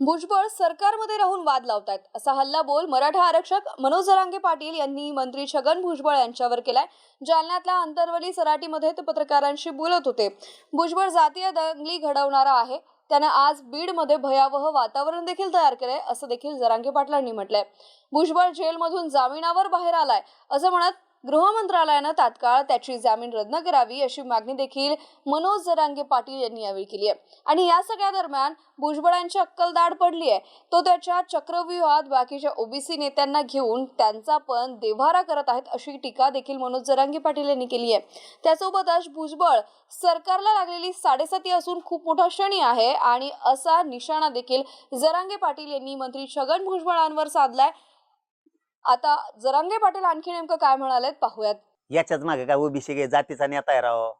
भुजबळ सरकारमध्ये राहून वाद लावतायत. असा हल्ला बोल मराठा आरक्षक मनोज जरांगे पाटील यांनी मंत्री छगन भुजबळ यांच्यावर केलाय. जालन्यातल्या अंतरवली सराटीमध्ये ते पत्रकारांशी बोलत होते. भुजबळ जातीय दंगली घडवणारा आहे. त्यानं आज बीडमध्ये भयावह वातावरण देखील तयार केलंय असं देखील जरांगे पाटलांनी म्हटलंय. भुजबळ जेलमधून जामिनावर बाहेर आलाय असं म्हणत गृहमंत्रालयानं तात्काळ त्याची जामीन रद्द करावी अशी मागणी देखील मनोज जरांगे पाटील यांनी यावेळी केली आहे. आणि या सगळ्या दरम्यान भुजबळांची अक्कल दाढ पडली आहे. तो त्याच्या चक्रव्यूहात बाकीच्या ओबीसी नेत्यांना घेऊन त्यांचा पण देव्हारा करत आहेत अशी टीका देखील मनोज जरांगे पाटील यांनी केली आहे. त्यासोबतच भुजबळ सरकारला लागलेली साडेसाती असून खूप मोठा क्षणी आहे आणि असा निशाणा देखील जरांगे पाटील यांनी मंत्री छगन भुजबळांवर साधलाय. आता जरांगे पाटील आणखी नेमकं काय म्हणालेत पाहूयात. याच्याच मागे काय ओबीसी गे जातीचा नेता आहे राव.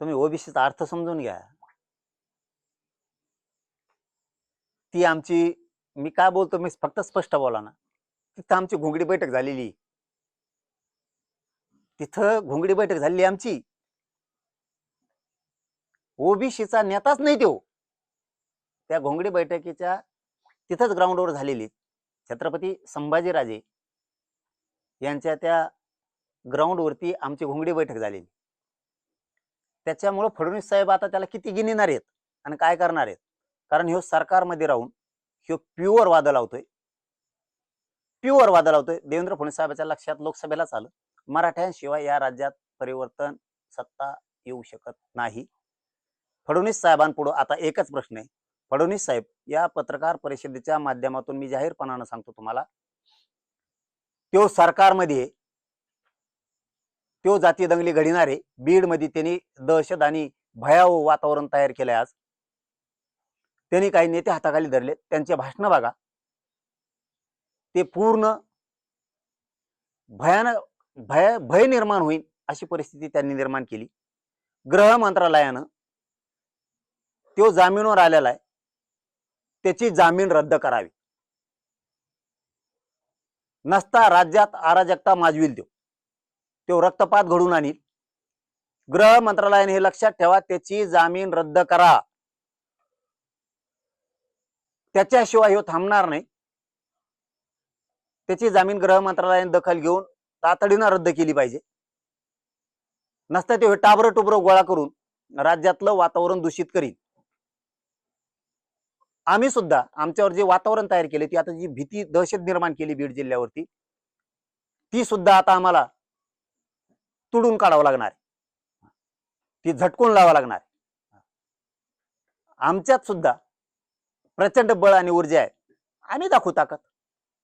तुम्ही ओबीसीचा अर्थ समजून घ्या. ती आमची मी काय बोलतो मी फक्त स्पष्ट बोला ना. तिथं आमची घोंगडी बैठक झालेली. तिथं घोंगडी बैठक झालेली आमची. ओबीसीचा नेताच नाही तो. त्या घोंगडी बैठकीच्या तिथंच ग्राउंडवर झालेली. छत्रपती संभाजीराजे यांच्या त्या ग्राउंडवरती आमची घोंगडी बैठक झालेली. त्याच्यामुळं फडणवीस साहेब आता त्याला किती गिनिणार आहेत आणि काय करणार आहेत? कारण ह्यो सरकारमध्ये राहून ह्यो प्युअर वाद लावतोय. प्युअर वाद लावतोय. देवेंद्र फडणवीस साहेबाच्या लक्षात लोकसभेलाच आलं. मराठ्यांशिवाय या राज्यात परिवर्तन सत्ता येऊ शकत नाही. फडणवीस साहेबांपुढं आता एकच प्रश्न आहे. फडणवीस साहेब या पत्रकार परिषदेच्या माध्यमातून मी जाहीरपणानं सांगतो तुम्हाला. तो सरकारमध्ये तो जाती दंगली घडणारे बीडमध्ये त्यांनी दहशत आणि भयावह वातावरण तयार केलं आज. त्यांनी काही नेते हाताखाली धरले त्यांचे भाषण बघा. ते पूर्ण भयानक भय भय निर्माण होईल अशी परिस्थिती त्यांनी निर्माण केली. गृह मंत्रालयानं तो जामीनवर आलेला आहे. त्याची जामीन रद्द करावी. नसता राज्यात अराजकता माजविल देऊ तो रक्तपात घडून आणील. गृह मंत्रालयाने हे लक्षात ठेवा त्याची जामीन रद्द करा. त्याच्याशिवाय हे थांबणार नाही. त्याची जामीन गृह मंत्रालयाने दखल घेऊन तातडीनं रद्द केली पाहिजे. नसता ते टाबरं टुबरं गोळा करून राज्यातलं वातावरण दूषित करील आम्ही सुद्धा आमच्यावर जे वातावरण तयार केले ती आता जी भीती दहशत निर्माण केली बीड जिल्ह्यावरती ती सुद्धा आता आम्हाला तुडून काढावं लागणार. ती झटकून लावा लागणार. आमच्यात सुद्धा प्रचंड बळ आणि ऊर्जा आहे. आम्ही दाखवू ताकद.